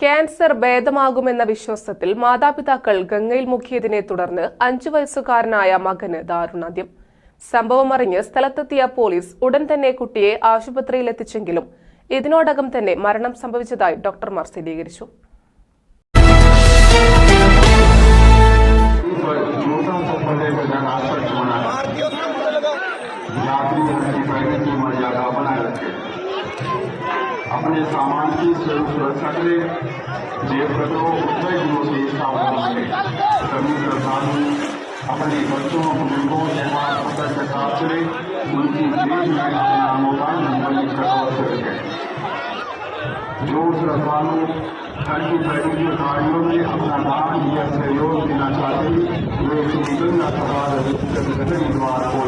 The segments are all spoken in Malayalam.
ക്യാൻസർ ഭേദമാകുമെന്ന വിശ്വാസത്തിൽ മാതാപിതാക്കൾ ഗംഗയിൽ മുക്കിയതിനെ തുടർന്ന് അഞ്ചു വയസ്സുകാരനായ മകന് ദാരുണാന്ത്യം. സംഭവമറിഞ്ഞ് സ്ഥലത്തെത്തിയ പോലീസ് ഉടൻ തന്നെ കുട്ടിയെ ആശുപത്രിയിലെത്തിച്ചെങ്കിലും ഇതിനോടകം തന്നെ മരണം സംഭവിച്ചതായി ഡോക്ടർമാർ സ്ഥിരീകരിച്ചു. अपने सामान की स्वयं सुरक्षा करें देव करो उत्तर गुणों से सावधान रहें सभी श्रद्धालु अपने बच्चों, बुज़ुर्गों के त्यौहार पर प्रचार करें उनकी देश में अपना अनुदान संबंधित प्रकाश करें जो श्रद्धालु घर की पैकेजिंग कार्यों में अपना दान या सहयोग देना चाहते वे श्रीगंज अस्पताल रजिस्टर द्वारा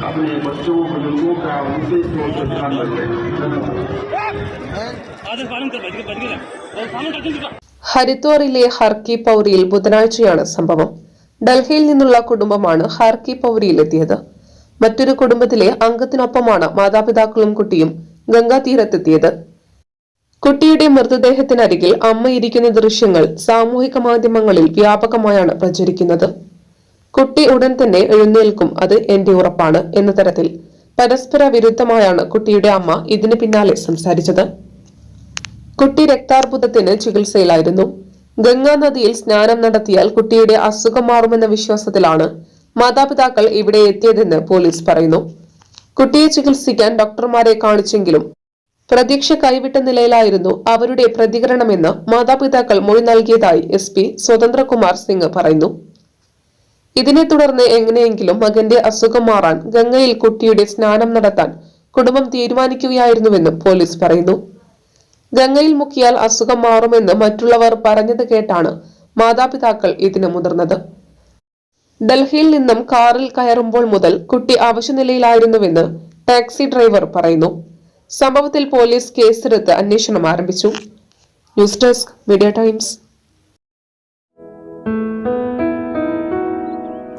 अपने बच्चों बुजुर्गों का विशेष तौर से ध्यान रखें धन्यवाद आदर पालन कर बच बच गया और पालन करते हैं ഹരിദ്വാറിലെ ഹർക്കി പൌരിയിൽ ബുധനാഴ്ചയാണ് സംഭവം ഡൽഹിയിൽ നിന്നുള്ള കുടുംബമാണ് ഹർക്കി പൌരിയിലെത്തിയത് മറ്റൊരു കുടുംബത്തിലെ അംഗത്തിനൊപ്പമാണ് മാതാപിതാക്കളും കുട്ടിയും ഗംഗാ തീരത്തെത്തിയത് കുട്ടിയുടെ മൃതദേഹത്തിനരികിൽ അമ്മ ഇരിക്കുന്ന ദൃശ്യങ്ങൾ സാമൂഹിക മാധ്യമങ്ങളിൽ വ്യാപകമായാണ് പ്രചരിക്കുന്നത് കുട്ടി ഉടൻ തന്നെ എഴുന്നേൽക്കും അത് എന്റെ ഉറപ്പാണ് എന്ന തരത്തിൽ. പരസ്പര വിരുദ്ധമായാണ് കുട്ടിയുടെ അമ്മ ഇതിന് പിന്നാലെ സംസാരിച്ചത്. കുട്ടി രക്താർബുദത്തിന് ചികിത്സയിലായിരുന്നു. ഗംഗാ നദിയിൽ സ്നാനം നടത്തിയാൽ കുട്ടിയുടെ അസുഖം മാറുമെന്ന വിശ്വാസത്തിലാണ് മാതാപിതാക്കൾ ഇവിടെ എത്തിയതെന്ന് പോലീസ് പറയുന്നു. കുട്ടിയെ ചികിത്സിക്കാൻ ഡോക്ടർമാരെ കാണിച്ചെങ്കിലും പ്രതീക്ഷ കൈവിട്ട നിലയിലായിരുന്നു അവരുടെ പ്രതികരണമെന്ന് മാതാപിതാക്കൾ മൊഴി നൽകിയതായി എസ് പി സ്വതന്ത്രകുമാർ സിംഗ് പറയുന്നു. ഇതിനെ തുടർന്ന് എങ്ങനെയെങ്കിലും മകന്റെ അസുഖം മാറാൻ ഗംഗയിൽ കുട്ടിയുടെ സ്നാനം നടത്താൻ കുടുംബം തീരുമാനിക്കുകയായിരുന്നുവെന്നും പോലീസ് പറയുന്നു. ഗംഗയിൽ മുക്കിയാൽ അസുഖം മാറുമെന്ന് മറ്റുള്ളവർ പറഞ്ഞത് കേട്ടാണ് മാതാപിതാക്കൾ ഇതിന് മുതിർന്നത്. ഡൽഹിയിൽ നിന്നും കാറിൽ കയറുമ്പോൾ മുതൽ കുട്ടി അവശനിലയിലായിരുന്നുവെന്ന് ടാക്സി ഡ്രൈവർ പറയുന്നു. സംഭവത്തിൽ പോലീസ് കേസെടുത്ത് അന്വേഷണം ആരംഭിച്ചു. News desk media times.